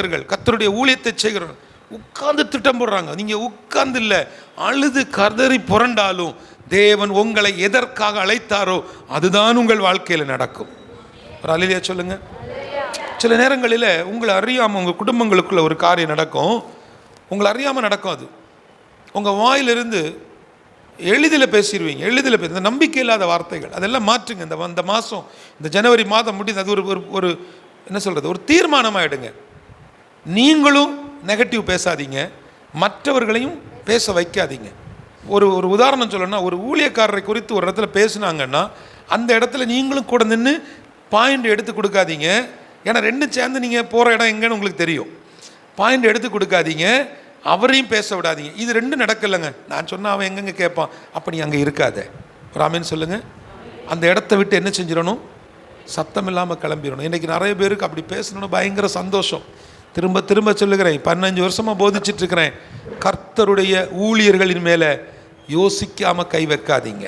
போதகர்கள் கத்தருடைய ஊழியத்தை செய்கிறவர்கள் உட்கார்ந்து திட்டம் போடுறாங்க. நீங்கள் உட்கார்ந்து இல்லை அழுது கதறி புரண்டாலும் தேவன் உங்களை எதற்காக அழைத்தாரோ அதுதான் உங்கள் வாழ்க்கையில் நடக்கும். ஒரு அலிலியா சொல்லுங்க. சில நேரங்களில் உங்களை அறியாமல் உங்கள் குடும்பங்களுக்குள்ள ஒரு காரியம் நடக்கும். உங்களை அறியாமல் நடக்கும் அது. உங்கள் வாயிலிருந்து எளிதில் பேசிடுவீங்க எளிதில் பேச இந்த நம்பிக்கை இல்லாத வார்த்தைகள் அதெல்லாம் மாற்றுங்க. இந்த இந்த மாதம் இந்த ஜனவரி மாதம் முடிந்து அது ஒரு ஒரு ஒரு என்ன சொல்கிறது ஒரு தீர்மானமாயிடுங்க. நீங்களும் நெகட்டிவ் பேசாதீங்க. மற்றவர்களையும் பேச வைக்காதீங்க. ஒரு ஒரு உதாரணம் சொல்லணும்னா ஒரு ஊழியக்காரரை குறித்து ஒரு இடத்துல பேசுனாங்கன்னா அந்த இடத்துல நீங்களும் கூட நின்று பாயிண்ட் எடுத்து கொடுக்காதீங்க. ஏன்னா ரெண்டும் சேர்ந்து நீங்கள் போகிற இடம் எங்கேன்னு உங்களுக்கு தெரியும். பாயிண்ட் எடுத்து கொடுக்காதீங்க. அவரையும் பேச விடாதீங்க. இது ரெண்டும் நடக்கலைங்க. நான் சொன்னால் அவன் எங்கெங்கே கேட்பான்? அப்போ நீ அங்கே இருக்காத. ஒரு சொல்லுங்கள் அந்த இடத்த விட்டு என்ன செஞ்சிடணும்? சத்தம் இல்லாமல் கிளம்பிடணும். இன்றைக்கி நிறைய பேருக்கு அப்படி பேசணும்னு பயங்கர சந்தோஷம். திரும்ப திரும்ப சொல்லுகிறேன். பதினஞ்சு வருஷமாக போதிச்சிட்டு இருக்கிறேன் கர்த்தருடைய ஊழியர்களின் மேலே யோசிக்காமல் கை வைக்காதீங்க.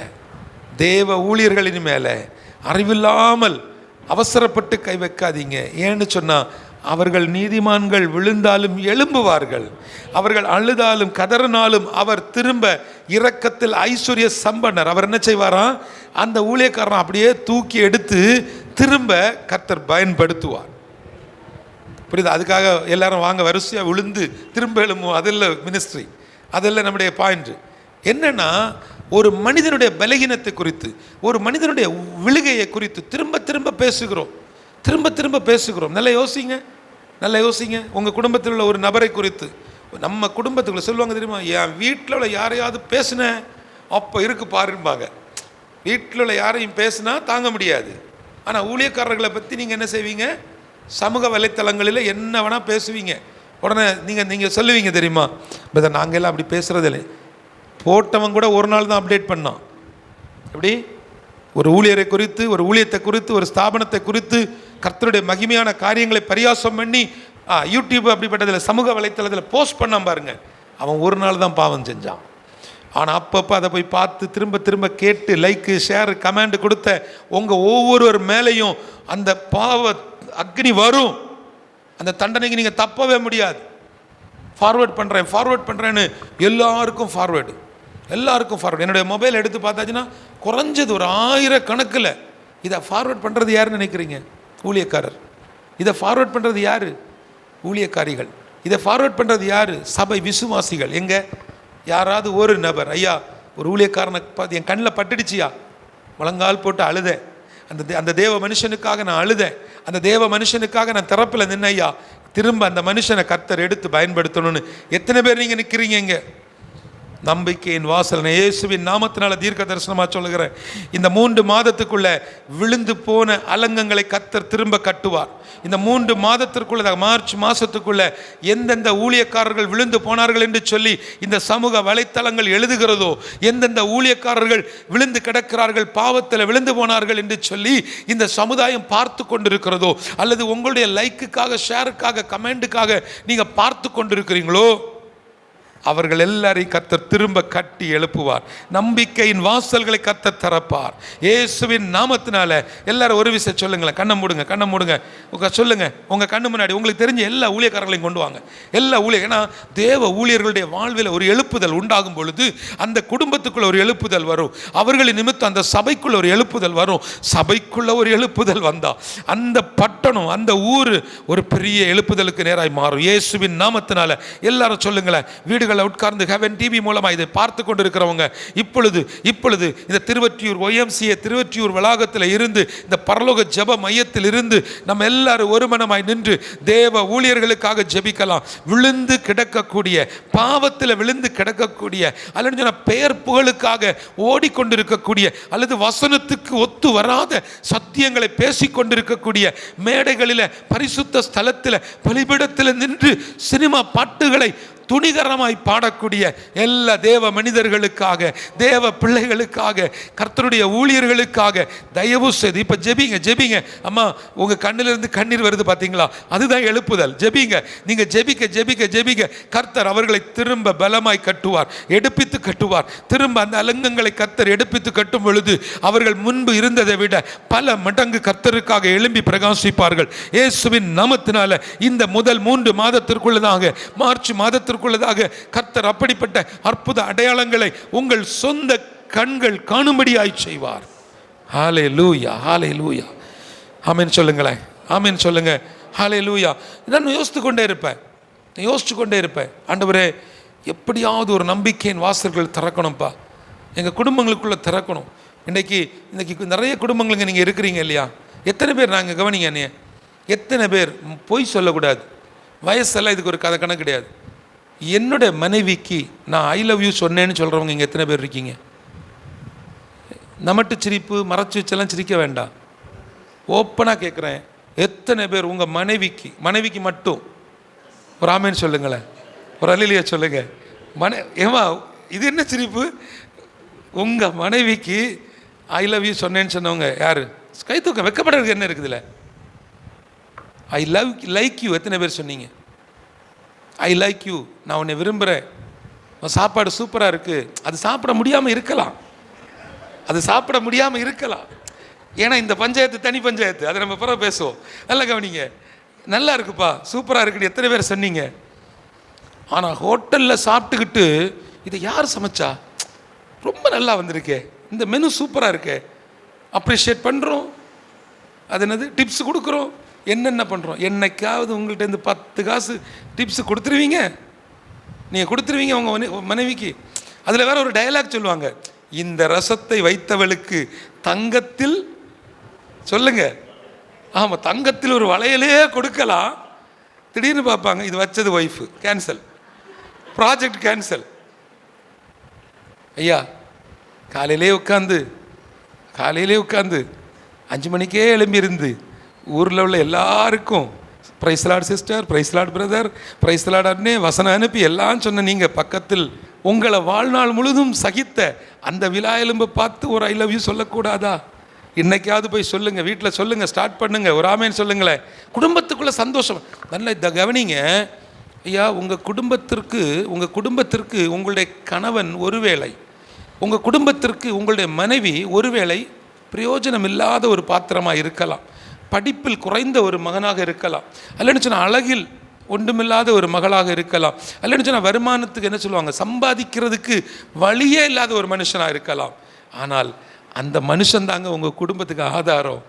தேவ ஊழியர்களின் மேலே அறிவில்லாமல் அவசரப்பட்டு கை வைக்காதீங்க. ஏன்னு சொன்னால் அவர்கள் நீதிமான்கள் விழுந்தாலும் எழும்புவார்கள். அவர்கள் அழுதாலும் கதறினாலும் அவர் திரும்ப இரக்கத்தில் ஐஸ்வர்ய சம்பனர் அவர் என்ன செய்வாராம்? அந்த ஊழியக்காரன் அப்படியே தூக்கி எடுத்து திரும்ப கர்த்தர் பயன்படுத்துவார். புரியுது? அதுக்காக எல்லாரும் வாங்க வரிசையாக விழுந்து திரும்ப எழுமோ அதில் மினிஸ்ட்ரி அதில் நம்முடைய பாயிண்ட் என்னென்னா ஒரு மனிதனுடைய பலகீனத்தை குறித்து ஒரு மனிதனுடைய விழுகையை குறித்து திரும்ப திரும்ப பேசுகிறோம். திரும்ப திரும்ப பேசுகிறோம். நல்லா யோசிங்க. நல்லா யோசிங்க. உங்கள் குடும்பத்தில் உள்ள ஒரு நபரை குறித்து. நம்ம குடும்பத்துக்குள்ள சொல்லுவாங்க தெரியுமா? என் வீட்டில் உள்ள யாரையாவது பேசுனேன் அப்போ இருக்கு பாரும்பாங்க. வீட்டில் உள்ள யாரையும் பேசுனா தாங்க முடியாது. ஆனால் ஊழியக்காரர்களை பற்றி நீங்கள் என்ன செய்வீங்க? சமூக வலைத்தளங்களில் என்ன வேணால் பேசுவீங்க. உடனே நீங்கள் நீங்கள் சொல்லுவீங்க தெரியுமா? இப்போ நாங்கள் எல்லாம் அப்படி பேசுகிறதில்லை இல்லை போட்டவன் கூட ஒரு நாள் தான் அப்டேட் பண்ணான். எப்படி? ஒரு ஊழியரை குறித்து ஒரு ஊழியத்தை குறித்து ஒரு ஸ்தாபனத்தை குறித்து கர்த்தருடைய மகிமையான காரியங்களை பரியாசம் பண்ணி யூடியூப் அப்படிப்பட்டதில் சமூக வலைத்தளத்தில் போஸ்ட் பண்ணான் பாருங்கள் அவன் ஒரு நாள் தான் பாவம் செஞ்சான். ஆனால் அப்பப்போ அதை போய் பார்த்து திரும்ப திரும்ப கேட்டு லைக்கு ஷேர் கமெண்ட் கொடுத்த உங்கள் ஒவ்வொருவர் மேலேயும் அந்த பாவ அக்னி வரும். அந்த தண்டனைக்கு நீங்கள் தப்பவே முடியாது. ஃபார்வேர்ட் பண்ணுறேன் ஃபார்வேர்ட் பண்ணுறேன்னு எல்லாருக்கும் ஃபார்வேர்டு எல்லாருக்கும் ஃபார்வேர்டு என்னுடைய மொபைல் எடுத்து பார்த்தாச்சுன்னா குறைஞ்சது ஒரு ஆயிரக்கணக்கில். இதை ஃபார்வேர்ட் பண்ணுறது யாருன்னு நினைக்கிறீங்க? ஊழியக்காரர். இதை ஃபார்வேர்ட் பண்ணுறது யார்? ஊழியக்காரிகள். இதை ஃபார்வேர்ட் பண்ணுறது யார்? சபை விசுவாசிகள். எங்கே? யாராவது ஒரு நபர். ஐயா ஒரு ஊழியக்காரனை பார்த்து என் கண்ணில் பட்டுடுச்சியா? முழங்கால் போட்டு அழுதேன். அந்த தே- அந்த தேவ மனுஷனுக்காக நான் அழுதேன். அந்த தேவ மனுஷனுக்காக நான் திறப்பில் நின்னையா திரும்ப அந்த மனுஷனை கத்தர் எடுத்து பயன்படுத்தணும்னு. எத்தனை பேர் நீங்கள் நிற்கிறீங்க இங்கே? நம்பிக்கையின் வாசல். இயேசுவின் நாமத்தினால தீர்க்க தரிசனமாக சொல்லுகிறேன். இந்த மூன்று மாதத்துக்குள்ள விழுந்து போன அலங்கங்களை கத்தர் திரும்ப கட்டுவார். இந்த மூன்று மாதத்திற்குள்ள மார்ச் மாதத்துக்குள்ள எந்தெந்த ஊழியக்காரர்கள் விழுந்து போனார்கள் என்று சொல்லி இந்த சமூக வலைத்தளங்கள் எழுதுகிறதோ எந்தெந்த ஊழியக்காரர்கள் விழுந்து கிடக்கிறார்கள் பாவத்தில் விழுந்து போனார்கள் என்று சொல்லி இந்த சமுதாயம் பார்த்து கொண்டிருக்கிறதோ அல்லது உங்களுடைய லைக்குக்காக ஷேருக்காக கமெண்ட்டுக்காக நீங்கள் பார்த்து கொண்டிருக்கிறீங்களோ அவர்கள் எல்லாரையும் கர்த்தர் திரும்ப கட்டி எழுப்புவார். நம்பிக்கையின் வாசல்களை கத்த திறப்பார். இயேசுவின் நாமத்தினால எல்லாரும் ஒரு விஷயம் சொல்லுங்களேன். கண்ணை மூடுங்க கண்ணை மூடுங்க. உங்க சொல்லுங்க. உங்க கண்ணு முன்னாடி உங்களுக்கு தெரிஞ்ச எல்லா ஊழியக்காரர்களையும் கொண்டு வாங்க. எல்லா ஊழியர் ஏன்னா தேவ ஊழியர்களுடைய வாழ்வில் ஒரு எழுப்புதல் உண்டாகும் பொழுது அந்த குடும்பத்துக்குள்ள ஒரு எழுப்புதல் வரும். அவர்களின் நிமித்தம் அந்த சபைக்குள்ள ஒரு எழுப்புதல் வரும். சபைக்குள்ள ஒரு எழுப்புதல் வந்தா அந்த பட்டணம் அந்த ஊர் ஒரு பெரிய எழுப்புதலுக்கு நேராய் மாறும். இயேசுவின் நாமத்தினால எல்லாரும் சொல்லுங்களேன். வீடுகள் வீடுகளில் உட்கார்ந்து ஹெவன் டிவி மூலமாக இதை பார்த்து கொண்டிருக்கிறவங்க இப்பொழுது இப்பொழுது இந்த திருவற்றியூர் ஒய்எம்சிஏ திருவற்றியூர் வளாகத்தில் இருந்து இந்த பரலோக ஜெப மையத்தில் இருந்து நம்ம எல்லாரும் ஒருமனமாய் நின்று தேவ ஊழியர்களுக்காக ஜெபிக்கலாம். விழுந்து கிடக்கக்கூடிய பாவத்தில் விழுந்து கிடக்கக்கூடிய அல்லது சொன்ன பெயர் புகழுக்காக ஓடிக்கொண்டிருக்கக்கூடிய அல்லது வசனத்துக்கு ஒத்து வராத சத்தியங்களை பேசிக்கொண்டிருக்கக்கூடிய மேடைகளில் பரிசுத்த ஸ்தலத்தில் பலிபிடத்தில் நின்று சினிமா பாட்டுகளை துணிகரமாய் பாடக்கூடிய எல்லா தேவ மனிதர்களுக்காக தேவ பிள்ளைகளுக்காக கர்த்தருடைய ஊழியர்களுக்காக தயவு செய்து இப்போ ஜெபிங்க ஜெபிங்க. அம்மா உங்கள் கண்ணிலிருந்து கண்ணீர் வருது பார்த்தீங்களா அதுதான் எழுப்புதல். ஜெபிங்க. நீங்கள் ஜெபிக்க ஜெபிக்க ஜெபிக்க கர்த்தர் அவர்களை திரும்ப பலமாய் கட்டுவார் எடுப்பித்து கட்டுவார். திரும்ப அந்த அலங்கங்களை கர்த்தர் எடுப்பித்து கட்டும் பொழுது அவர்கள் முன்பு இருந்ததை விட பல மடங்கு கர்த்தருக்காக எழும்பி பிரகாசிப்பார்கள். இயேசுவின் நாமத்தினால இந்த முதல் மூன்று மாதத்திற்குள்ளதாக மார்ச் மாதத்திற்கு மாதத்திற்குள்ளதாக கர்த்தர் அப்படிப்பட்ட அற்புத அடையாளங்களை உங்கள் சொந்த கண்கள் காணும்படியாய் செய்வார். ஹாலே லூயா ஹாலே லூயா ஆமேன்னு சொல்லுங்களேன் ஆமேன்னு சொல்லுங்க. ஹாலே லூயா நான் யோசித்து கொண்டே இருப்பேன். நான் யோசிச்சு கொண்டே இருப்பேன். ஆண்டவரே எப்படியாவது ஒரு நம்பிக்கையின் வாசல்கள் திறக்கணும்ப்பா எங்கள் குடும்பங்களுக்குள்ளே திறக்கணும். இன்னைக்கு இன்னைக்கு நிறைய குடும்பங்களுங்க நீங்கள் இருக்கிறீங்க இல்லையா? எத்தனை பேர் நாங்கள் கவனிங்க நீ எத்தனை பேர்? பொய் சொல்லக்கூடாது. வயசெல்லாம் இதுக்கு ஒரு கதை கணக்கு கிடையாது. என்னோட மனைவிக்கு நான் ஐ லவ் யூ சொன்னேன்னு சொல்கிறவங்க இங்கே எத்தனை பேர் இருக்கீங்க? நமட்டு சிரிப்பு மறைச்சி வச்செல்லாம் சிரிக்க வேண்டாம். ஓப்பனாக கேட்குறேன் எத்தனை பேர் உங்கள் மனைவிக்கு மனைவிக்கு மட்டும்? ஒரு ஆமேன்னு சொல்லுங்களேன். ஒரு அலிலியா சொல்லுங்கள் மனை ஏமா இது என்ன சிரிப்பு? உங்கள் மனைவிக்கு ஐ லவ் யூ சொன்னேன்னு சொன்னவங்க யார்? கை தூக்கம் வெக்கப்படுறதுக்கு என்ன இருக்குதுல்ல ஐ லவ் லைக் யூ எத்தனை பேர் சொன்னீங்க? ஐ லைக் யூ நான் உன்னை விரும்புகிறேன் உன் சாப்பாடு சூப்பராக இருக்குது அது சாப்பிட முடியாமல் இருக்கலாம். அது சாப்பிட முடியாமல் இருக்கலாம். ஏன்னா இந்த பஞ்சாயத்து தனி பஞ்சாயத்து. அதை நம்ம பிறகு பேசுவோம். நல்லா கவனிங்க. நல்லா இருக்குப்பா. சூப்பராக இருக்குன்னு எத்தனை பேர் சொன்னீங்க? ஆனால் ஹோட்டலில் சாப்பிட்டுக்கிட்டு இதை யார் சமைச்சா? ரொம்ப நல்லா வந்திருக்கே. இந்த மெனு சூப்பராக இருக்கே. அப்ரிஷியேட் பண்ணுறோம் அது என்னது? டிப்ஸ் கொடுக்குறோம். என்னென்ன பண்ணுறோம் என்னைக்காவது உங்கள்கிட்ட இருந்து பத்து காசு டிப்ஸ் கொடுத்துருவீங்க? நீங்கள் கொடுத்துருவீங்க உங்கள் மனை மனைவிக்கு. அதில் வேற ஒரு டயலாக் சொல்லுவாங்க. இந்த ரசத்தை வைத்தவளுக்கு தங்கத்தில் சொல்லுங்க. ஆமாம் தங்கத்தில் ஒரு வளையலே கொடுக்கலாம். திடீர்னு பார்ப்பாங்க இது வச்சது ஒய்ஃபு கேன்சல் ப்ராஜெக்ட் கேன்சல் ஐயா காலையிலே உட்காந்து காலையிலே உட்காந்து அஞ்சு மணிக்கே எழும்பியிருந்து ஊரில் உள்ள எல்லாருக்கும் பிரைஸ்லாட் சிஸ்டர் பிரைஸ்லாட் பிரதர் பிரைஸ்லாட் அண்ணே. வசனம் அனுப்பி எல்லாம் சொன்ன நீங்கள் பக்கத்தில் உங்களை வாழ்நாள் முழுதும் சகித்த அந்த விழா எலும்பை பார்த்து ஒரு ஐ லவ் யூ சொல்லக்கூடாதா? இன்னைக்காவது போய் சொல்லுங்கள் வீட்டில் சொல்லுங்கள் ஸ்டார்ட் பண்ணுங்கள் ஒரு ஆமேன்னு சொல்லுங்களேன். குடும்பத்துக்குள்ளே சந்தோஷம். நல்ல இந்த கவனிங்க. ஐயா உங்கள் குடும்பத்திற்கு உங்கள் குடும்பத்திற்கு உங்களுடைய கணவன் ஒருவேளை உங்கள் குடும்பத்திற்கு உங்களுடைய மனைவி ஒருவேளை பிரயோஜனம் இல்லாத ஒரு பாத்திரமாக இருக்கலாம். படிப்பில் குறைந்த ஒரு மகனாக இருக்கலாம். அல்லன்னு சொன்னால் அழகில் ஒன்றுமில்லாத ஒரு மகளாக இருக்கலாம். அல்லன்னு சொன்னால் வருமானத்துக்கு என்ன சொல்லுவாங்க சம்பாதிக்கிறதுக்கு வழியே இல்லாத ஒரு மனுஷனாக இருக்கலாம். ஆனால் அந்த மனுஷன் தாங்க உங்கள் குடும்பத்துக்கு ஆதாரம்.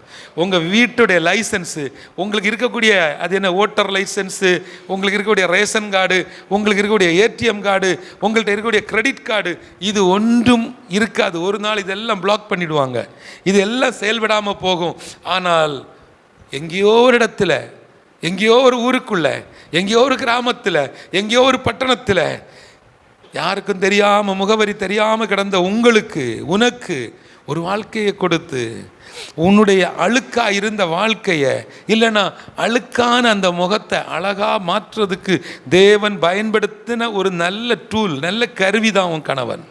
உங்கள் வீட்டுடைய லைசன்ஸு உங்களுக்கு இருக்கக்கூடிய அது என்ன ஓட்டர் லைசன்ஸு உங்களுக்கு இருக்கக்கூடிய ரேஷன் கார்டு உங்களுக்கு இருக்கக்கூடிய ஏடிஎம் கார்டு உங்கள்கிட்ட இருக்கக்கூடிய கிரெடிட் கார்டு இது ஒன்றும் இருக்காது. ஒரு நாள் இதெல்லாம் பிளாக் பண்ணிடுவாங்க. இது எல்லாம் செயல்படாமல் போகும். ஆனால் எங்கேயோ ஒரு இடத்துல எங்கேயோ ஒரு ஊருக்குள்ள எங்கேயோ ஒரு கிராமத்தில் எங்கேயோ ஒரு பட்டணத்தில் யாருக்கும் தெரியாமல் முகவரி தெரியாமல் கிடந்த உங்களுக்கு உனக்கு ஒரு வாழ்க்கையை கொடுத்து உன்னுடைய அழுக்காக இருந்த வாழ்க்கையை இல்லைன்னா அழுக்கான அந்த முகத்தை அழகா மாற்றுறதுக்கு தேவன் பயன்படுத்தின ஒரு நல்ல டூல் நல்ல கருவி தான் உன் கணவன்.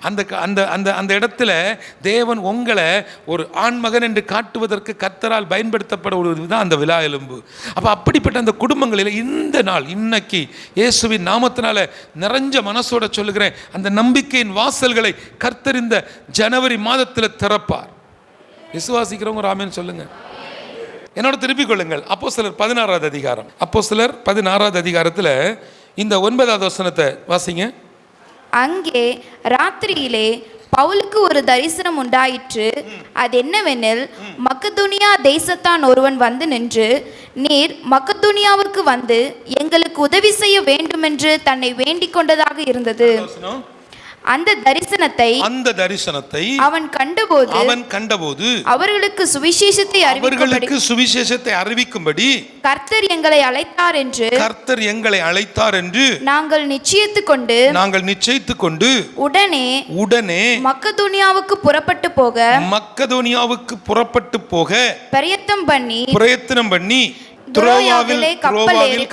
அந்த க- அந்த அந்த அந்த இடத்துல தேவன் உங்களை ஒரு ஆண்மகன் என்று காட்டுவதற்கு கத்தரால் பயன்படுத்தப்பட ஒரு தான் அந்த விழா எலும்பு. அப்போ அப்படிப்பட்ட அந்த குடும்பங்களில் இந்த நாள் இன்னைக்கு இயேசுவின் நாமத்தினால நிறைஞ்ச மனசோட சொல்லுகிறேன் அந்த நம்பிக்கையின் வாசல்களை கர்த்தர் இந்த ஜனவரி மாதத்தில் திறப்பார். விசுவாசிக்கிறவங்க ராமேன்னு சொல்லுங்கள் சொல்லுங்க. என்னோட திருப்பிக் கொள்ளுங்கள். அப்போ சிலர் பதினாறாவது அதிகாரம். அப்போ சிலர் பதினாறாவது அதிகாரத்தில் இந்த ஒன்பதாவது வசனத்தை வாசிங்க. அங்கே ராத்திரியிலே பவுலுக்கு ஒரு தரிசனம் உண்டாயிற்று. அது என்னவெனில் மக்கதுனியா தேசத்தான் ஒருவன் வந்து நின்று நீர் மக்கதுனியாவுக்கு வந்து எங்களுக்கு உதவி செய்ய வேண்டுமென்று தன்னை வேண்டிக் கொண்டதாக இருந்தது. அந்த தரிசனத்தை அந்த தரிசனத்தை அவன் கண்டபோது அவன் கண்டபோது அவர்களுக்கு சுவிசேஷத்தை அவர்களுக்கு சுவிசேஷத்தை அறிவிக்கும்படி கர்த்தர் எங்களை அழைத்தார் என்று கர்த்தர் எங்களை அழைத்தார் என்று நாங்கள் நிச்சயித்து கொண்டு நாங்கள் நிச்சயித்துக் கொண்டு உடனே உடனே மக்கதுனியாவுக்கு புறப்பட்டு போக மக்கதோனியாவுக்கு புறப்பட்டு போக பிரயத்தம் பண்ணி பிரயத்தனம் பண்ணி துரோயாவிலே துரோவாவில்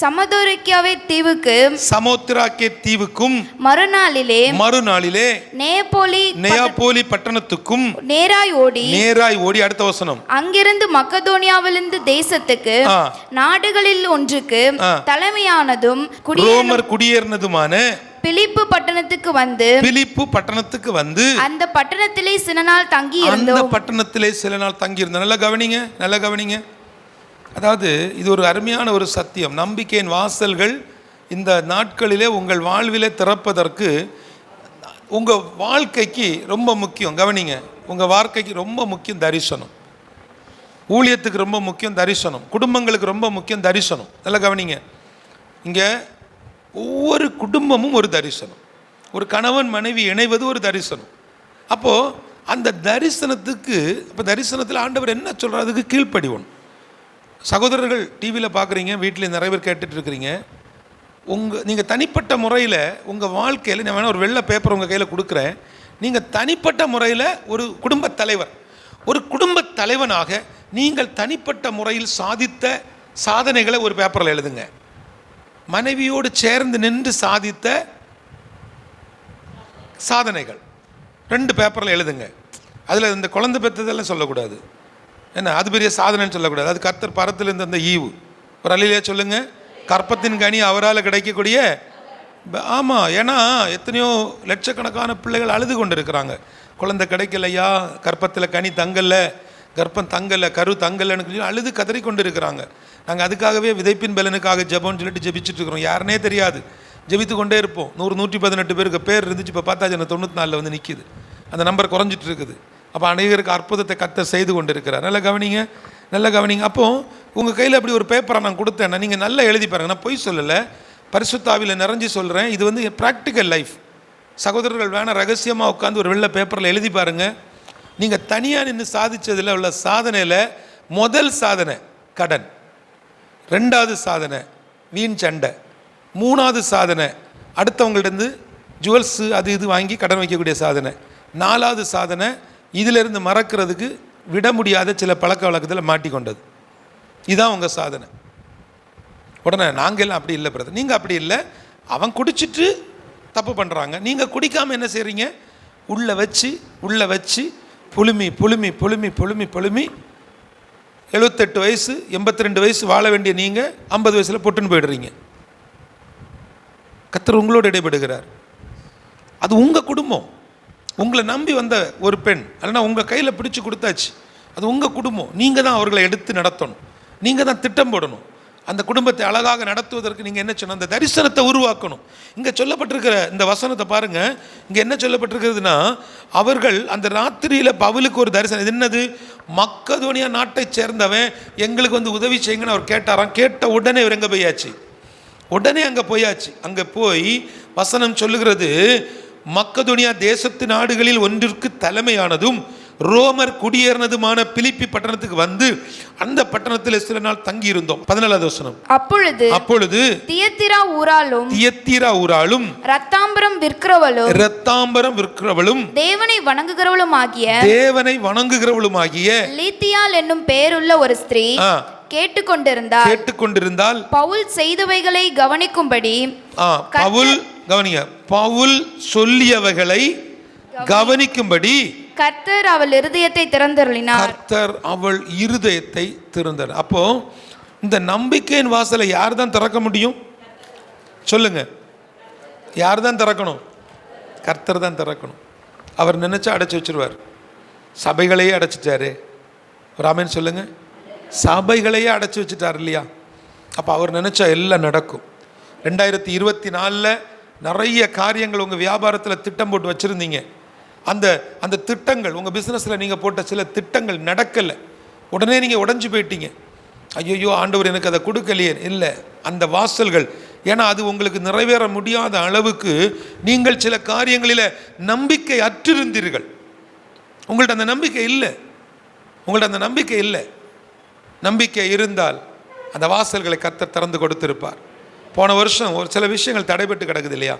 சமதோரிக்காவை தீவுக்கு சமுத்திராக்கே தீவுக்கும் மறுநாளிலே மறுநாளிலே நேப்போலி நெயாபோலி பட்டணத்துக்கும் நேராய் ஓடி நேராய் ஓடி அடுத்த வசனம் அங்கிருந்து மக்கதோனியாவிலிருந்து தேசத்துக்கு. நாடுகளில் ஒன்றுக்கு. தலைமையானதும் ரோமர் குடியேறினதுமான பிலிப்பு பட்டணத்துக்கு வந்து பிலிப்பு பட்டணத்துக்கு வந்து அந்த பட்டணத்திலே சில நாள் தங்கி அந்த இருந்தோம் பட்டணத்திலே சில நாள் தங்கியிருந்தோம் நல்லா கவனிங்க நல்லா கவனிங்க அதாவது இது ஒரு அருமையான ஒரு சத்தியம். நம்பிக்கையின் வாசல்கள் இந்த நாட்களிலே உங்கள் வாழ்விலே திறப்பதற்கு உங்கள் வாழ்க்கைக்கு ரொம்ப முக்கியம். கவனிங்க உங்கள் வாழ்க்கைக்கு ரொம்ப முக்கியம் தரிசனம். ஊழியத்துக்கு ரொம்ப முக்கியம் தரிசனம். குடும்பங்களுக்கு ரொம்ப முக்கியம் தரிசனம். நல்லா கவனிங்க. இங்கே ஒவ்வொரு குடும்பமும் ஒரு தரிசனம். ஒரு கணவன் மனைவி இணைவது ஒரு தரிசனம். அப்போது அந்த தரிசனத்துக்கு இப்போ தரிசனத்தில் ஆண்டவர் என்ன சொல்கிறார் அதுக்கு கீழ்ப்படிவணும் சகோதரர்கள் டிவியில் பார்க்குறீங்க வீட்டில் நிறைய பேர் கேட்டுட்டு இருக்கிறீங்க உங்கள் நீங்கள் தனிப்பட்ட முறையில் உங்கள் வாழ்க்கையில் நான் வேணால் ஒரு வெள்ளை பேப்பர் உங்கள் கையில் கொடுக்குறேன். நீங்கள் தனிப்பட்ட முறையில் ஒரு குடும்பத் தலைவர். ஒரு குடும்பத் தலைவனாக நீங்கள் தனிப்பட்ட முறையில் சாதித்த சாதனைகளை ஒரு பேப்பரில் எழுதுங்க. மனைவியோடு சேர்ந்து நின்று சாதித்த சாதனைகள். ரெண்டு பேப்பரில் எழுதுங்க. அதில் இந்த குழந்தை பெற்றதெல்லாம் சொல்லக்கூடாது. என்ன அது பெரிய சாதனைன்னு சொல்லக்கூடாது. அது கர்த்தர் பரத்திலிருந்து அந்த ஈவு. ஒரு அலையிலே சொல்லுங்க? கற்பத்தின் கனி அவரால் கிடைக்கக்கூடிய ஆமாம் ஏன்னா எத்தனையோ லட்சக்கணக்கான பிள்ளைகள் அழுது கொண்டு இருக்கிறாங்க குழந்தை கிடைக்கலையா? கற்பத்தில் கனி தங்கலை கர்ப்பம் தங்கலை கரு தங்கலன்னு சொல்லி அழுது கதறி கொண்டு இருக்கிறாங்க நாங்கள் அதுக்காகவே விதைப்பின் பலனுக்காக ஜெபம்னு சொல்லிட்டு ஜெபிச்சுட்டு இருக்கிறோம். யாருனே தெரியாது. ஜெபித்து கொண்டே இருப்போம். நூறு நூற்றி பதினெட்டு பேருக்கு பேர் இருந்துச்சு. இப்போ பார்த்தா ஜன தொண்ணூற்றி நாலில் வந்து நிற்கிது அந்த நம்பர் குறைஞ்சிட்டு இருக்குது. அப்போ அநேகருக்கு அற்புதத்தை கத்த செய்து கொண்டு இருக்கிறார் நல்லா கவனிங்க நல்லா கவனிங்க. அப்போது உங்கள் கையில் அப்படி ஒரு பேப்பரை நான் கொடுத்தேன்னா நீங்கள் நல்லா எழுதி பாருங்க. நான் பொய் சொல்லலை. பரிசுத்தாவில் நிறைஞ்சு சொல்கிறேன் இது வந்து ப்ராக்டிக்கல் லைஃப் சகோதரர்கள் வேணால் ரகசியமாக உட்காந்து ஒரு வெள்ளை பேப்பரில் எழுதி பாருங்கள் நீங்கள் தனியாக நின்று சாதித்ததில் உள்ள சாதனையில் முதல் சாதனை கடன். ரெண்டாவது சாதனை வீண் சண்டை. மூணாவது சாதனை அடுத்தவங்கள்ட்ட ஜுவல்ஸு அது இது வாங்கி கடன் வைக்கக்கூடிய சாதனை. நாலாவது சாதனை இதிலிருந்து மறக்கிறதுக்கு விட முடியாத சில பழக்க வழக்கத்தில் மாட்டிக்கொண்டது. இதுதான் உங்கள் சாதனை. உடனே நாங்கள் எல்லாம் அப்படி இல்லை பிரதர் நீங்கள் அப்படி இல்லை. அவன் குடிச்சிட்டு தப்பு பண்ணுறாங்க நீங்கள் குடிக்காமல் என்ன செய்கிறீங்க உள்ளே வச்சு உள்ளே வச்சு புழுமி புழுமி புழுமி புழுமி புழுமி. எழுபத்தெட்டு வயசு எண்பத்தி ரெண்டு வயசு வாழ வேண்டிய நீங்கள் ஐம்பது வயசில் பொட்டுன்னு போயிடுறீங்க. கத்தர் உங்களோடு இடைபெடுகிறார் அது உங்கள் குடும்பம். உங்களை நம்பி வந்த ஒரு பெண் இல்லைன்னா உங்கள் கையில் பிடிச்சி கொடுத்தாச்சு அது உங்கள் குடும்பம் நீங்கள் தான் அவர்களை எடுத்து நடத்தணும் நீங்கள் தான் திட்டம் போடணும். அந்த குடும்பத்தை அழகாக நடத்துவதற்கு நீங்கள் என்ன சொன்ன அந்த தரிசனத்தை உருவாக்கணும். இங்கே சொல்லப்பட்டிருக்கிற இந்த வசனத்தை பாருங்கள் இங்கே என்ன சொல்லப்பட்டிருக்கிறதுனா அவர்கள் அந்த ராத்திரியில் பவுலுக்கு ஒரு தரிசனம் இது என்னது? மக்கதோனியா நாட்டை சேர்ந்தவன் எங்களுக்கு வந்து உதவி செய்யுங்கன்னு அவர் கேட்டாராம். கேட்ட உடனே இவர் எங்கே போயாச்சு? உடனே அங்கே போயாச்சு. அங்கே போய் வசனம் சொல்லுகிறது மக்கதுனியா தேசத்து நாடுகளில் ஒன்றிற்கு தலைமையானதும் ரோமர் குடியேறினதுமான பிலிப்பி பட்டணத்துக்கு வந்து அந்த பட்டணத்தில் சில நாள் தங்கி இருந்தோம் பதினாலாவது வசனம். அப்பொழுது அப்பொழுது தியத்திரா ஊராலும் தியத்தீரா ஊராலும் ரத்தாம்பரம் விற்கிறவளும் இரத்தாம்பரம் விற்கிறவளும் தேவனை வணங்குகிறவளும் ஆகிய தேவனை வணங்குகிறவளுமாகிய லீத்தியால் என்னும் பெயருள்ள ஒரு ஸ்திரீ ஆ, கேட்டுக்கொண்டிருந்தார் கேட்டுக்கொண்டிருந்தால் பவுல் செய்தவைகளை கவனிக்கும்படி பவுல் கவனிங்க பவுல் சொல்லியவைகளை கவனிக்கும்படி கர்த்தர் அவள் இருதயத்தை திறந்தருளினார். கர்த்தர் அவள் இருதயத்தை திறந்தார் அப்போ இந்த நம்பிக்கையின் வாசலை யார் தான் திறக்க முடியும்? சொல்லுங்க. யார் தான் திறக்கணும்? கர்த்தர் தான் திறக்கணும். அவர் நினைச்சா அடைச்சி வச்சிருவார். சபைகளையே அடைச்சிட்டாரு. ராமன் சொல்லுங்க. சபைகளையே அடைச்சி வச்சுட்டார் இல்லையா? அப்போ அவர் நினைச்சா எல்லாம் நடக்கும். ரெண்டாயிரத்தி இருபத்தி நாலில் நிறைய காரியங்கள் உங்கள் வியாபாரத்தில் திட்டம் போட்டு வச்சுருந்தீங்க. அந்த அந்த திட்டங்கள் உங்கள் பிஸ்னஸில் நீங்கள் போட்ட சில திட்டங்கள் நடக்கலை. உடனே நீங்கள் உடஞ்சி போயிட்டீங்க. ஐயோ ஆண்டவர் எனக்கு அதை கொடுக்கலையே. இல்லை அந்த வாசல்கள். ஏன்னா அது உங்களுக்கு நிறைவேற முடியாத அளவுக்கு நீங்கள் சில காரியங்களில் நம்பிக்கை அற்றிருந்தீர்கள். உங்கள்ட்ட அந்த நம்பிக்கை இல்லை. உங்கள்ட்ட அந்த நம்பிக்கை இல்லை. நம்பிக்கை இருந்தால் அந்த வாசல்களை கத்த திறந்து கொடுத்திருப்பார். போன வருஷம் ஒரு சில விஷயங்கள் தடைபட்டு கிடக்குது இல்லையா?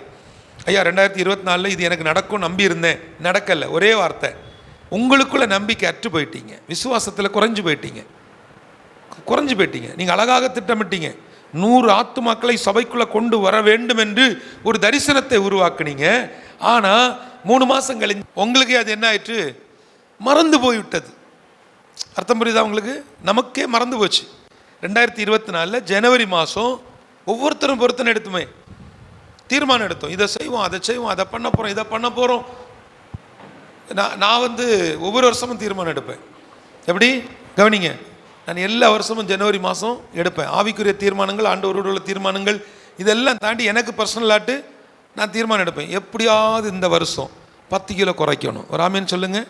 ஐயா ரெண்டாயிரத்தி இருபத்தி நாலில் இது எனக்கு நடக்கும் நம்பி இருந்தேன் நடக்கலை. ஒரே வார்த்தை. உங்களுக்குள்ள நம்பிக்கை அற்று போயிட்டீங்க. விசுவாசத்தில் குறைஞ்சு போயிட்டீங்க. குறைஞ்சு போயிட்டீங்க. நீங்கள் அழகாக திட்டமிட்டீங்க. நூறு ஆத்துமாக்களை சபைக்குள்ளே கொண்டு வர வேண்டும் என்று ஒரு தரிசனத்தை உருவாக்குனீங்க. ஆனால் மூணு மாதம் கழிஞ்சு உங்களுக்கே அது என்ன ஆயிற்று? மறந்து போய்விட்டது. அர்த்தம் புரியுதா உங்களுக்கு? நமக்கே மறந்து போச்சு. ரெண்டாயிரத்தி இருபத்தி நாலில் ஜனவரி மாதம் ஒவ்வொருத்தரும் பொருத்தனை எடுத்துமே. தீர்மானம் எடுத்தோம். இதை செய்வோம் அதை செய்வோம் அதை பண்ண போகிறோம் இதை பண்ண போகிறோம் நான் நான் வந்து ஒவ்வொரு வருஷமும் தீர்மானம் எடுப்பேன். எப்படி? கவனிங்க நான் எல்லா வருஷமும் ஜனவரி மாதம் எடுப்பேன். ஆவிக்குரிய தீர்மானங்கள் ஆண்டவரோடு உள்ள தீர்மானங்கள் இதெல்லாம் தாண்டி எனக்கு பர்சனலாட்டு நான் தீர்மானம் எடுப்பேன். எப்படியாவது இந்த வருஷம் பத்து கிலோ குறைக்கணும். ஒரு ஆமீன் சொல்லுங்கள்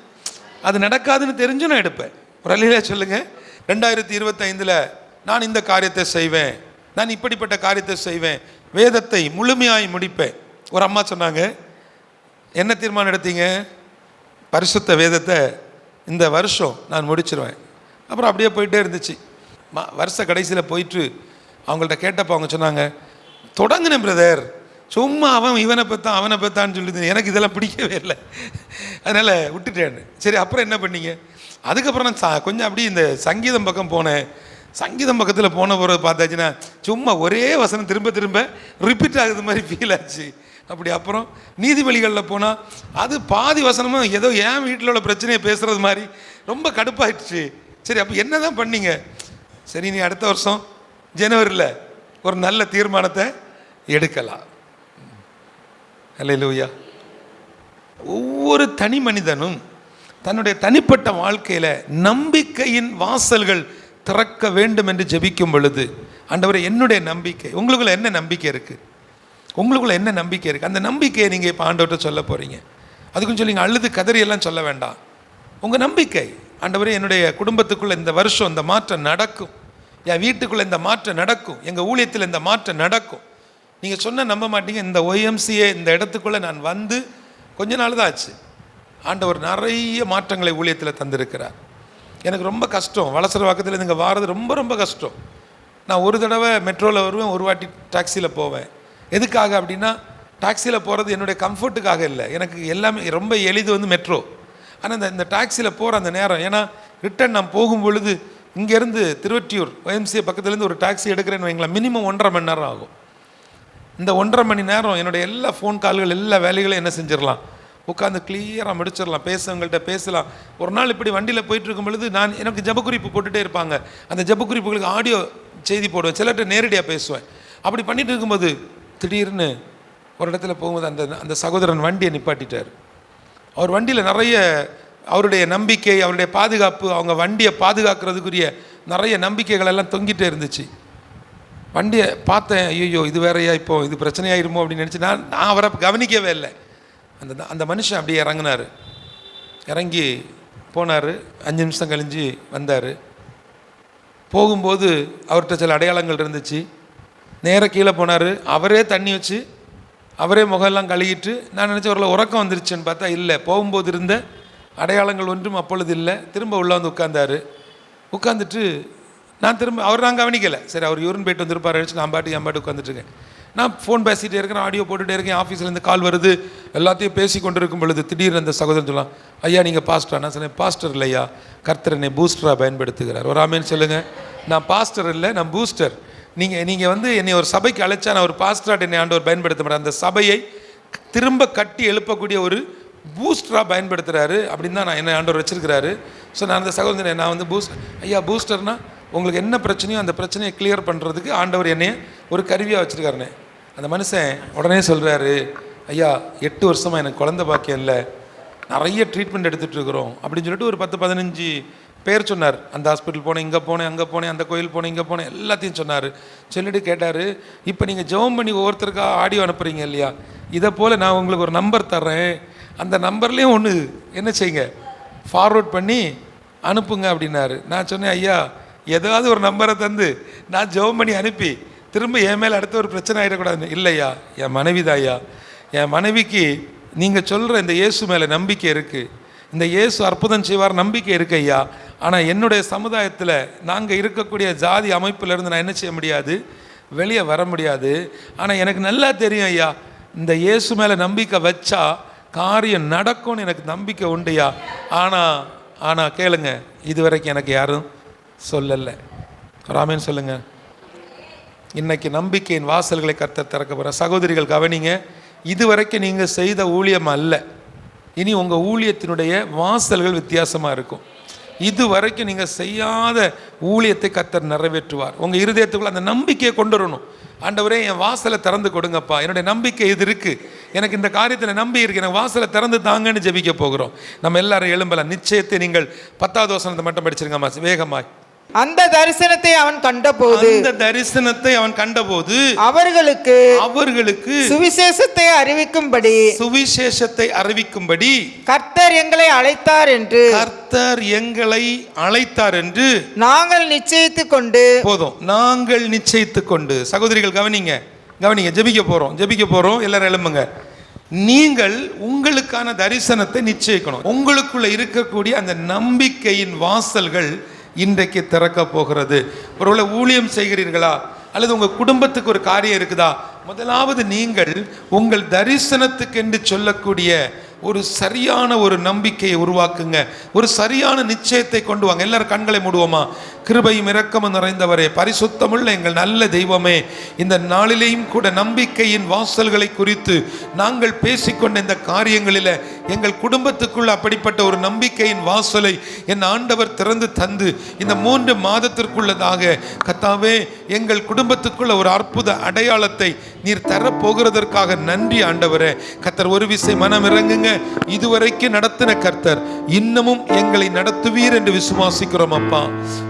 அது நடக்காதுன்னு தெரிஞ்சு நான் எடுப்பேன். ஒரு அலையில சொல்லுங்கள் ரெண்டாயிரத்தி இருபத்தைந்தில் நான் இந்த காரியத்தை செய்வேன். நான் இப்படிப்பட்ட காரியத்தை செய்வேன். வேதத்தை முழுமையாய் முடிப்பேன். ஒரு அம்மா சொன்னாங்க என்ன தீர்மானம் எடுத்தீங்க? பரிசுத்த வேதத்தை இந்த வருஷம் நான் முடிச்சிருவேன். அப்புறம் அப்படியே போயிட்டே இருந்துச்சு. மா வருஷ கடைசியில் போயிட்டு அவங்கள்ட்ட கேட்டப்போ அவங்க சொன்னாங்க தொடங்கினேன் பிரதர். சும்மா அவன் இவனை பெத்தான் அவனை பெத்தான்னு சொல்லிட்டு எனக்கு இதெல்லாம் பிடிக்கவே இல்லை. அதனால் விட்டுட்டேன் சரி அப்புறம் என்ன பண்ணீங்க? அதுக்கப்புறம் நான் சா கொஞ்சம் அப்படியே இந்த சங்கீதம் பக்கம் போனேன். சங்கீதம் பக்கத்தில் போன போகிறது பார்த்தாச்சுன்னா சும்மா ஒரே வசனம் திரும்ப திரும்ப ரிப்பீட் ஆகுது மாதிரி ஃபீல் ஆச்சு. அப்படி அப்புறம் நீதிபலிகளில் போனால் அது பாதி வசனமும் ஏதோ என் வீட்டில் உள்ள பிரச்சனையை பேசுகிறது மாதிரி ரொம்ப கடுப்பாயிடுச்சு. சரி அப்போ என்ன தான் பண்ணீங்க? சரி நீ அடுத்த வருஷம் ஜனவரியில் ஒரு நல்ல தீர்மானத்தை எடுக்கலாம். அல்லேலூயா ஒவ்வொரு தனி மனிதனும் தன்னுடைய தனிப்பட்ட வாழ்க்கையில் நம்பிக்கையின் வாசல்கள் திறக்க வேண்டும் என்று ஜெபிக்கும் பொழுது ஆண்டவரே என்னுடைய நம்பிக்கை உங்களுக்குள்ள என்ன நம்பிக்கை இருக்குது உங்களுக்குள்ள என்ன நம்பிக்கை இருக்குது அந்த நம்பிக்கையை நீங்கள் இப்போ ஆண்டவர்கிட்ட சொல்ல போகிறீங்க அதுக்கும் சொல்லி அழுது கதறியெல்லாம் சொல்ல வேண்டாம். உங்கள் நம்பிக்கை ஆண்டவரே என்னுடைய குடும்பத்துக்குள்ளே இந்த வருஷம் இந்த மாற்றம் நடக்கும். என் வீட்டுக்குள்ளே இந்த மாற்றம் நடக்கும். எங்கள் ஊழியத்தில் இந்த மாற்றம் நடக்கும். நீங்கள் சொன்ன நம்ப மாட்டீங்க. இந்த ஒய்எம்சிஏ இந்த இடத்துக்குள்ளே நான் வந்து கொஞ்ச நாள் தான் ஆச்சு. ஆண்டவர் நிறைய மாற்றங்களை ஊழியத்தில் தந்திருக்கிறார். எனக்கு ரொம்ப கஷ்டம். வளசர வாக்கத்தில் இங்கே வாரது ரொம்ப ரொம்ப கஷ்டம். நான் ஒரு தடவை மெட்ரோவில் வருவேன் ஒரு வாட்டி டாக்ஸியில் போவேன். எதுக்காக அப்படின்னா டாக்ஸியில் போகிறது என்னுடைய கம்ஃபர்ட்டுக்காக இல்லை. எனக்கு எல்லாமே ரொம்ப எளிது வந்து மெட்ரோ. ஆனால் இந்த இந்த டாக்ஸியில் போகிற அந்த நேரம் ஏன்னா ரிட்டன் நான் போகும் பொழுது இங்கேருந்து திருவற்றியூர் ஒய்எம்சிஏ பக்கத்துலேருந்து ஒரு டாக்ஸி எடுக்கிறேன்னு வைங்களேன் மினிமம் ஒன்றரை மணி நேரம் ஆகும். இந்த ஒன்றரை மணி நேரம் என்னுடைய எல்லா ஃபோன் கால்கள் எல்லா வேலைகளையும் என்ன செஞ்சிடலாம்? உட்காந்து கிளியராக முடிச்சிடலாம் பேசுறவங்கள்ட்ட பேசலாம். ஒரு நாள் இப்படி வண்டியில் போயிட்டு இருக்கும் பொழுது நான் எனக்கு ஜபக்குறிப்பு போட்டுகிட்டே இருப்பாங்க. அந்த ஜபக்குறிப்புகளுக்கு ஆடியோ செய்தி போடுவேன். சிலர்கிட்ட நேரடியாக பேசுவேன். அப்படி பண்ணிட்டு இருக்கும்போது திடீர்னு ஒரு இடத்துல போகும்போது அந்த அந்த சகோதரன் வண்டியை நிப்பாட்டிட்டார். அவர் வண்டியில் நிறைய அவருடைய நம்பிக்கை அவருடைய பாதுகாப்பு அவங்க வண்டியை பாதுகாக்கிறதுக்குரிய நிறைய நம்பிக்கைகள் எல்லாம் தொங்கிட்டே இருந்துச்சு. வண்டியை பார்த்தேன் ஐயோ இது வேறையா இப்போ? இது பிரச்சனையாயிருமோ? அப்படின்னு நினச்சி நான் நான் அவரை கவனிக்கவே இல்லை. அந்த அந்த மனுஷன் அப்படியே இறங்குனார். இறங்கி போனார். அஞ்சு நிமிஷம் கழிஞ்சு வந்தார். போகும்போது அவர்கிட்ட சில அடையாளங்கள் இருந்துச்சு. நேராக கீழே போனார். அவரே தண்ணி வச்சு அவரே முகம்லாம் கழுகிட்டு நான் நினச்ச ஒரு உறக்கம் வந்துருச்சுன்னு பார்த்தா இல்லை. போகும்போது இருந்த அடையாளங்கள் ஒன்றும் அப்பொழுது இல்லை. திரும்ப உள்ளே வந்து உட்காந்தார் உட்காந்துட்டு நான் திரும்ப அவர் நான் கவனிக்கலை. சரி அவர் யூரின் போயிட்டு வந்திருப்பார். அழிச்சு நான் பாட்டு என் பாட்டு உட்காந்துட்டுருக்கேன் நான் ஃபோன் பேசிகிட்டே இருக்கேன் ஆடியோ போட்டுகிட்டே இருக்கேன் ஆஃபீஸ்லேருந்து கால் வருது. எல்லாத்தையும் பேசி கொண்டு இருக்கும் பொழுது திடீர்னு அந்த சகோதரன் சொல்லலாம் ஐயா நீங்கள் பாஸ்டரா நான் சொன்னேன் பாஸ்டர் இல்லையா கர்த்தர் என்னை பூஸ்டராக பயன்படுத்துகிறார். ஒரு ஆமேன்னு சொல்லுங்கள் நான் பாஸ்டர் இல்லை நான் பூஸ்டர் நீங்கள் நீங்கள் வந்து என்னை ஒரு சபைக்கு அழைச்சா நான் ஒரு பாஸ்டராக என்னை ஆண்டவர் பயன்படுத்த மாட்டேன் அந்த சபையை திரும்ப கட்டி எழுப்பக்கூடிய ஒரு பூஸ்டராக பயன்படுத்துகிறாரு அப்படின்னு தான் நான் என்ன ஆண்டவர் வச்சிருக்கிறாரு. ஸோ நான் அந்த சகோதரன் நான் வந்து பூஸ்ட் ஐயா பூஸ்டர்னா உங்களுக்கு என்ன பிரச்சனையோ அந்த பிரச்சனையை கிளியர் பண்ணுறதுக்கு ஆண்டவர் என்னையை ஒரு கருவியாக வச்சுருக்காருண்ணே. அந்த மனுஷன் உடனே சொல்கிறாரு ஐயா எட்டு வருஷமாக எனக்கு குழந்த பாக்கியம் இல்லை. நிறைய ட்ரீட்மெண்ட் எடுத்துகிட்டு இருக்கிறோம். அப்படின்னு சொல்லிட்டு ஒரு பத்து பதினஞ்சு பேர் சொன்னார். அந்த ஹாஸ்பிட்டல் போனேன் இங்கே போனேன் அங்கே போனேன் அந்த கோயில் போனேன் இங்கே போனேன் எல்லாத்தையும் சொன்னார். சொல்லிட்டு கேட்டார் இப்போ நீங்கள் ஜெபம் பண்ணி ஒவ்வொருத்தருக்காக ஆடியோ அனுப்புகிறீங்க இல்லையா? இதை போல் நான் உங்களுக்கு ஒரு நம்பர் தர்றேன். அந்த நம்பர்லேயும் ஒன்று என்ன செய்யுங்க? ஃபார்வர்ட் பண்ணி அனுப்புங்க அப்படின்னாரு. நான் சொன்னேன் ஐயா ஏதாவது ஒரு நம்பரை தந்து நான் ஜெபம் பண்ணி அனுப்பி திரும்ப என் மேலே அடுத்த ஒரு பிரச்சனை ஆகிடக்கூடாதுன்னு இல்லையா? என் மனைவி ஐயா என் மனைவிக்கு நீங்கள் சொல்கிற இந்த இயேசு மேலே நம்பிக்கை இருக்குது இந்த இயேசு அற்புதம் செய்வார் நம்பிக்கை இருக்கு ஐயா. ஆனால் என்னுடைய சமுதாயத்தில் நாங்கள் இருக்கக்கூடிய ஜாதி அமைப்பிலிருந்து நான் என்ன செய்ய முடியாது? வெளியே வர முடியாது. ஆனால் எனக்கு நல்லா தெரியும் ஐயா இந்த இயேசு மேலே நம்பிக்கை வச்சா காரியம் நடக்கும்னு எனக்கு நம்பிக்கை உண்டுயா ஆனால் ஆனால் கேளுங்க இது வரைக்கும் எனக்கு யாரும் சொல்லலை. ராமேன்னு சொல்லுங்கள் இன்னைக்கு நம்பிக்கையின் வாசல்களை கர்த்தர் திறக்க போகிற சகோதரிகள் கவனிங்க இதுவரைக்கும் நீங்கள் செய்த ஊழியம் அல்ல. இனி உங்கள் ஊழியத்தினுடைய வாசல்கள் வித்தியாசமாக இருக்கும். இது வரைக்கும் நீங்கள் செய்யாத ஊழியத்தை கத்தர் நிறைவேற்றுவார். உங்கள் இருதயத்துக்குள்ள அந்த நம்பிக்கையை கொண்டு வரணும். ஆண்டவரே என் வாசலை திறந்து கொடுங்கப்பா. என்னுடைய நம்பிக்கை இது இருக்குது எனக்கு இந்த காரியத்தில் நம்பி இருக்கு. எனக்கு வாசலை திறந்து தாங்கன்னு ஜெபிக்க போகிறோம். நம்ம எல்லாரும் எழும்பலாம். நிச்சயத்தை நீங்கள் பத்தாவது வசனத்தை மட்டும் படிச்சிருங்கம்மா வேகமாய். அந்த தரிசனத்தை அவன் கண்டபோது அந்த தரிசனத்தை அவன் கண்டபோது அவர்களுக்கு அவர்களுக்கு சுவிசேஷத்தை அறிவிக்கும்படி சுவிசேஷத்தை அறிவிக்கும்படி கர்த்தர் எங்களை அழைத்தார் என்று கர்த்தர் எங்களை அழைத்தார் என்று நாங்கள் நிச்சயித்துக் கொண்டு போதும். நாங்கள் நிச்சயித்து கொண்டு. சகோதரிகள் கவனிங்க. கவனிங்க ஜெபிக்க போறோம். ஜெபிக்க போறோம். எல்லாரும் எழும்புங்க. நீங்கள் உங்களுக்கான தரிசனத்தை நிச்சயிக்கணும். உங்களுக்குள்ள இருக்கக்கூடிய அந்த நம்பிக்கையின் வாசல்கள் இன்றைக்கு திறக்க போகிறது. ஒருவேளை ஊழியம் செய்கிறீர்களா? அல்லது உங்கள் குடும்பத்துக்கு ஒரு காரியம் இருக்குதா? முதலாவது நீங்கள் உங்கள் தரிசனத்துக்கென்று சொல்லக்கூடிய ஒரு சரியான ஒரு நம்பிக்கையை உருவாக்குங்க. ஒரு சரியான நிச்சயத்தை கொண்டு வாங்க. எல்லாரும் கண்களை மூடுவோமா? கிருபையும் இரக்கமும் நிறைந்தவரே. பரிசுத்தமுள்ள எங்கள் நல்ல தெய்வமே இந்த நாளிலேயும் கூட நம்பிக்கையின் வாசல்களை குறித்து நாங்கள் பேசிக்கொண்ட இந்த காரியங்களில் எங்கள் குடும்பத்துக்குள்ள அப்படிப்பட்ட ஒரு நம்பிக்கையின் வாசலை என் ஆண்டவர் திறந்து தந்து இந்த மூன்று மாதத்திற்குள்ளதாக கத்தாவே எங்கள் குடும்பத்துக்குள்ள ஒரு அற்புத அடையாளத்தை நீர் தரப்போகிறதற்காக நன்றி ஆண்டவரே. கத்தர் ஒரு விசை மனம் இறங்குங்க. இதுவரைக்கும் நடத்தின கர்த்தர் இன்னமும் எங்களை நடத்துவீர் என்று விசுவாசிக்கிறோம் அப்பா.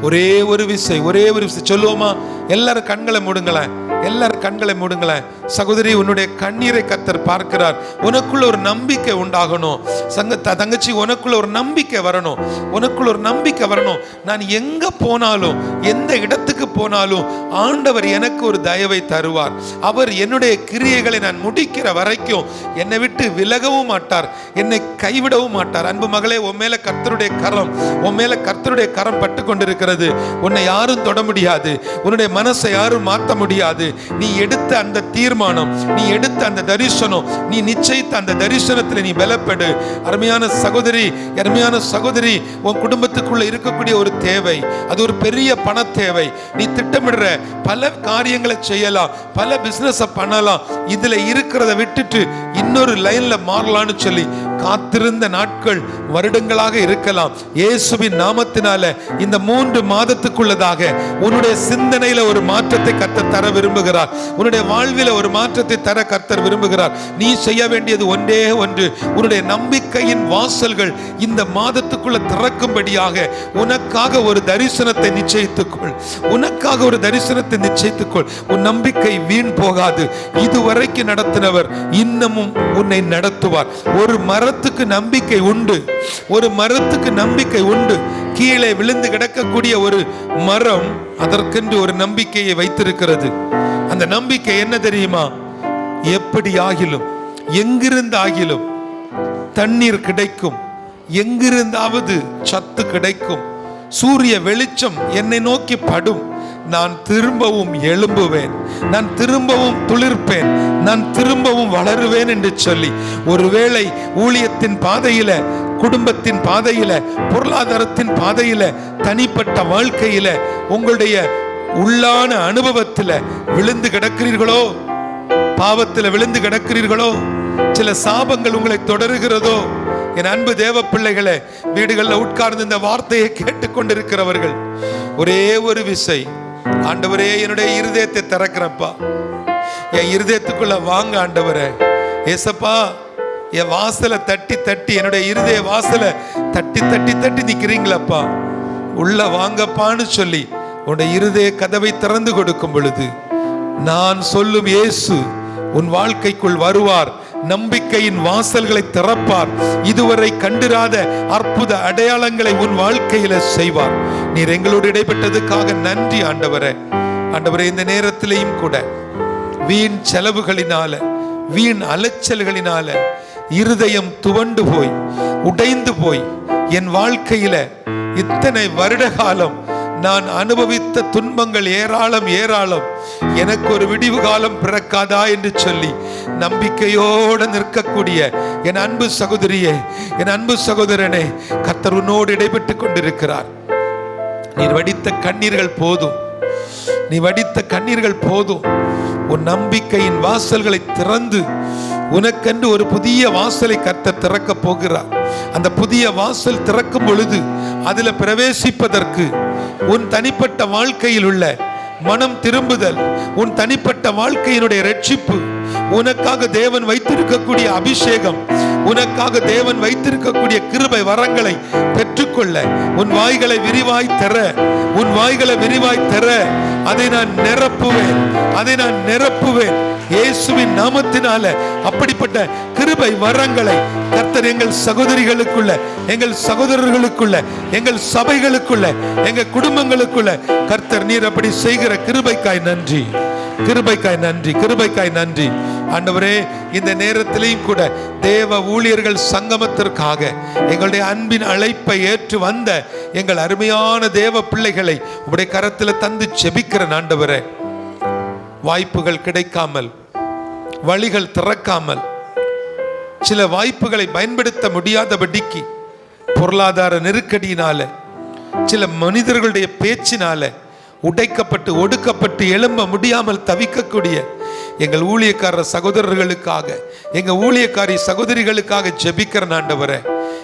ஒரே ஒரு விசை ஒரே ஒரு விசை. சொல்லுவோமா? எல்லாரும் கண்களை மூடுங்களேன். எல்லாரும் கண்களை மூடுங்களேன். சகோதரி உன்னுடைய கண்ணீரை கத்தர் பார்க்கிறார். உனக்குள்ள ஒரு நம்பிக்கை உண்டாகணும். சங்க தங்கச்சி உனக்குள்ள ஒரு நம்பிக்கை வரணும். உனக்குள்ள ஒரு நம்பிக்கை வரணும். நான் எங்க போனாலும் எந்த இடத்துக்கு போனாலும் ஆண்டவர் எனக்கு ஒரு தயவை தருவார். அவர் என்னுடைய கிரியைகளை நான் முடிக்கிற வரைக்கும் என்னை விட்டு விலகவும் மாட்டார். என்னை கைவிடவும் மாட்டார். அன்பு மகளே உன் மேல கர்த்தருடைய கரம் உன் மேல கர்த்தருடைய கரம் பட்டு கொண்டிருக்கிறது உன்னை யாரும் தொட முடியாது. உன்னுடைய மனசை யாரும் மாற்ற முடியாது. நீ எடுத்த அந்த தீர்மானம் நீ எடுத்த அந்த தரிசனம் நீ நிச்சயித்த அந்த தரிசனத்தில் நீ பலப்படு. அருமையான சகோதரி அருமையான சகோதரி உன் குடும்பத்துக்குள்ள இருக்கக்கூடிய ஒரு தேவை அது ஒரு பெரிய பண தேவை. நீ திட்டமிடுற பல காரியங்களை செய்யலாம் பல பிசினஸ் பண்ணலாம். இதுல இருக்கிறத விட்டுட்டு இன்னொரு லைன்ல மாறலாம்னு சொல்லி காத்திருந்த நாட்கள் வருடங்களாக இருக்கலாம். இயேசுவின் நாமத்தினால இந்த மூன்று மாதத்துக்குள்ளதாக உன்னுடைய சிந்தனையில ஒரு மாற்றத்தை கத்த தர விரும்புகிறார். உன்னுடைய வாழ்வில் ஒரு மாற்றத்தை தர கர்த்தர் விரும்புகிறார். நீ செய்ய வேண்டியது ஒன்றே ஒன்று. உன்னுடைய நம்பிக்கையின் வாசல்கள் இந்த மாதத்துக்குள்ள திறக்கும்படியாக உனக்காக ஒரு தரிசனத்தை நிச்சயித்துக்கொள். உனக்காக ஒரு தரிசனத்தை நிச்சயித்துக்கொள். உன் நம்பிக்கை வீண் போகாது. இதுவரைக்கும் நடத்தினவர் இன்னமும் உன்னை நடத்துவார். ஒரு மரத்துக்கு நம்பிக்கை உண்டு. ஒரு மரத்துக்கு நம்பிக்கை உண்டு. கீழே விழுந்து கிடக்கக்கூடிய ஒரு மரம் அதற்கென்று ஒரு நம்பிக்கையை வைத்திருக்கிறது. அந்த நம்பிக்கை என்ன தெரியுமா? எப்படி ஆகிலும் எங்கிருந்து ஆகிலும் தண்ணீர் கிடைக்கும். எங்கிருந்தாவது சத்து கிடைக்கும். சூரிய வெளிச்சம் என்னை நோக்கி படும். நான் திரும்பவும் எழும்புவேன். நான் திரும்பவும் துளிர்ப்பேன். நான் திரும்பவும் வளருவேன் என்று சொல்லி ஒருவேளை ஊழியத்தின் பாதையில குடும்பத்தின் பாதையில பொருளாதாரத்தின் பாதையில தனிப்பட்ட வாழ்க்கையில உங்களுடைய உள்ளான அனுபவத்தில் விழுந்து கிடக்கிறீர்களோ? பாவத்தில் விழுந்து கிடக்கிறீர்களோ? சில சாபங்கள் உங்களை தொடருகிறதோ? என் அன்பு தேவ பிள்ளைகளை வீடுகளில் உட்கார்ந்து இந்த வார்த்தையை கேட்டுக்கொண்டிருக்கிறவர்கள் ஒரே ஒரு விசை. ஆண்டவரே என்னுடைய இருதயத்தை திறக்கிறப்பா. என் இருதயத்துக்குள்ள வாங்க ஆண்டவரே. ஏசப்பா என் வாசலை தட்டி தட்டி என்னுடைய இருதய வாசலை தட்டி தட்டி தட்டி நிற்கிறீங்களப்பா உள்ள வாங்கப்பான்னு சொல்லி உன்னுடைய இருதய கதவை திறந்து கொடுக்கும் பொழுது நான் சொல்லும் இயேசு உன் வாழ்க்கைக்குள் வருவார் நம்பிக்கையின் வாசல்களை திறப்பார் இதுவரை கண்டிராத அற்புத அடையாளங்களை உன் வாழ்க்கையில செய்வார். நீர் எங்களோடு இடைப்பட்டதுக்காக நன்றி ஆண்டவரே. ஆண்டவரே இந்த நேரத்திலேயும் கூட வீண் செலவுகளினால வீண் அலைச்சல்களினால இருதயம் துவண்டு போய் உடைந்து போய் என் வாழ்க்கையில இத்தனை வருட காலம் நான் அனுபவித்த துன்பங்கள் ஏராளம் ஏராளம். எனக்கு ஒரு விடிவு காலம் பிறக்காதா என்று சொல்லி நம்பிக்கையோடு நிற்கக்கூடிய என் அன்பு சகோதரியே என் அன்பு சகோதரனே கத்தர் உன்னோடு இடைபெற்றுக் கொண்டிருக்கிறார். நீர் வடித்த கண்ணீர்கள் போதும். நீ வடித்த கண்ணீர்கள் போதும். உன் நம்பிக்கையின் வாசல்களை திறந்து உனக்கென்று ஒரு புதிய வாசலை கத்த திறக்க போகிறார். அந்த புதிய வாசல் திறக்கும் பொழுது அதில் பிரவேசிப்பதற்கு உன் தனிப்பட்ட வாழ்க்கையில் உள்ள மனம் திரும்புதல் உன் தனிப்பட்ட வாழ்க்கையினுடைய ரட்சிப்பு உனக்காக தேவன் வைத்திருக்கக்கூடிய அபிஷேகம் உனக்காக தேவன் வைத்திருக்கக்கூடிய கிருபை வரங்களை பெற்றுக்கொள்ள உன் வாய்களை விரிவாய் தர உன் வாய்களை விரிவாய் தர அதை நான் நிரப்புவேன் அதை நான் நிரப்புவேன். இயேசுவின் நாமத்தினால அப்படிப்பட்ட கிருபை வரங்களை கர்த்தர் எங்கள் சகோதரிகளுக்குள்ள எங்கள் சகோதரர்களுக்குள்ள எங்கள் சபைகளுக்குள்ள எங்கள் குடும்பங்களுக்குள்ள கர்த்தர் நீர் அப்படி செய்கிற கிருபைக்காய் நன்றி. கிருபைக்காய் நன்றி கிருபைக்காய் நன்றி. ஆண்டவரே இந்த நேரத்திலையும் கூட தேவ ஊழியர்கள் சங்கமத்திற்காக எங்களுடைய அன்பின் அழைப்பை ஏற்று வந்த எங்கள் அருமையான தேவ பிள்ளைகளை உடைய கரத்தில் தந்து செபிக்கிற ஆண்டவரே. வாய்ப்புகள் கிடைக்காமல் வழிகள் திறக்காமல் சில வாய்ப்புகளை பயன்படுத்த முடியாதபடிக்கு பொருளாதார நெருக்கடியினால சில மனிதர்களுடைய பேச்சினால உடைக்கப்பட்டு ஒடுக்கப்பட்டு எழும்ப முடியாமல் தவிக்கக்கூடிய எங்கள் ஊழியக்காரர் சகோதரர்களுக்காக எங்கள் ஊழியக்காரி சகோதரிகளுக்காக ஜெபிக்கிற நாண்டவரை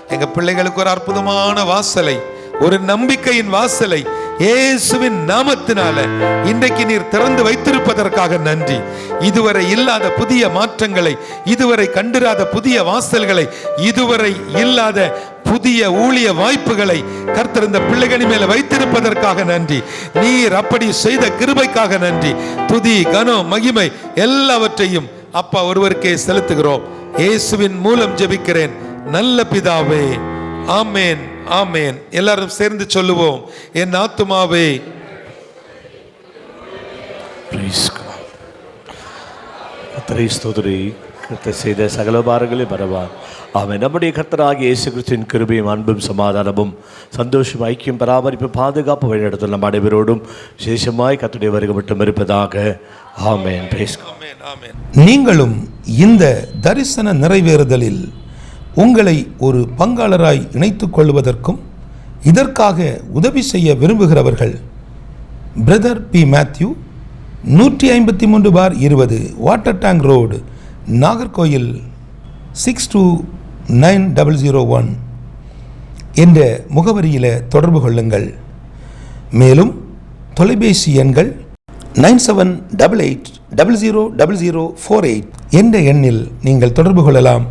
எங்கள் பிள்ளைகளுக்கு ஒரு அற்புதமான வாசலை ஒரு நம்பிக்கையின் வாசலை இயேசுவின் நாமத்தினால இன்றைக்கு நீர் திறந்து வைத்திருப்பதற்காக நன்றி. இதுவரை இல்லாத புதிய மாற்றங்களை இதுவரை கண்டிராத புதிய வாசல்களை இதுவரை இல்லாத புதிய ஊழிய வாய்ப்புகளை கர்த்தர் இந்த பிள்ளைகளின் மேல வைத்திருப்பதற்காக நன்றி. நீர் அப்படி செய்த கிருபைக்காக நன்றி. துதி கனம் மகிமை எல்லாவற்றையும் அப்பா ஒருவருக்கே செலுத்துகிறோம். இயேசுவின் மூலம் ஜெபிக்கிறேன். நல்ல பிதாவே. ஆமேன். ஆமேன். எல்லாரும் சேர்ந்து சொல்லுவோம் என் ஆத்துமாவே. Praise God. கர்த்தரை செய்த சகல பாரங்களே பரவார் அவன் நம்முடைய கர்த்தராகிய இயேசு கிறிஸ்துவின் கிருபையும் அன்பும் சமாதானமும் சந்தோஷம் ஐக்கியம் பராமரிப்பு பாதுகாப்பு வழிநடத்தல் நம் அனைவரோடும் விசேஷமாய் கர்த்தருடைய வருகை மட்டும் இருப்பதாக. ஆமென். நீங்களும் இந்த தரிசன நிறைவேறுதலில் உங்களை ஒரு பங்காளராய் இணைத்துக் கொள்வதற்கும் இதற்காக உதவி செய்ய விரும்புகிறவர்கள் பிரதர் பி மேத்யூ நூற்றி ஐம்பத்தி மூன்று பார் இருபது water tank road Nagercoil six two nine double zero one என்ற முகவரியில் தொடர்பு கொள்ளுங்கள். மேலும் தொலைபேசி எண்கள் nine seven double eight double zero double zero four eight என்ற எண்ணில் நீங்கள் தொடர்பு கொள்ளலாம்.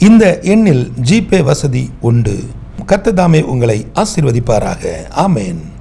இந்த எண்ணில் ஜிபே வசதி உண்டு. கர்த்ததாமே உங்களை ஆசிர்வதிப்பாராக. ஆமேன்.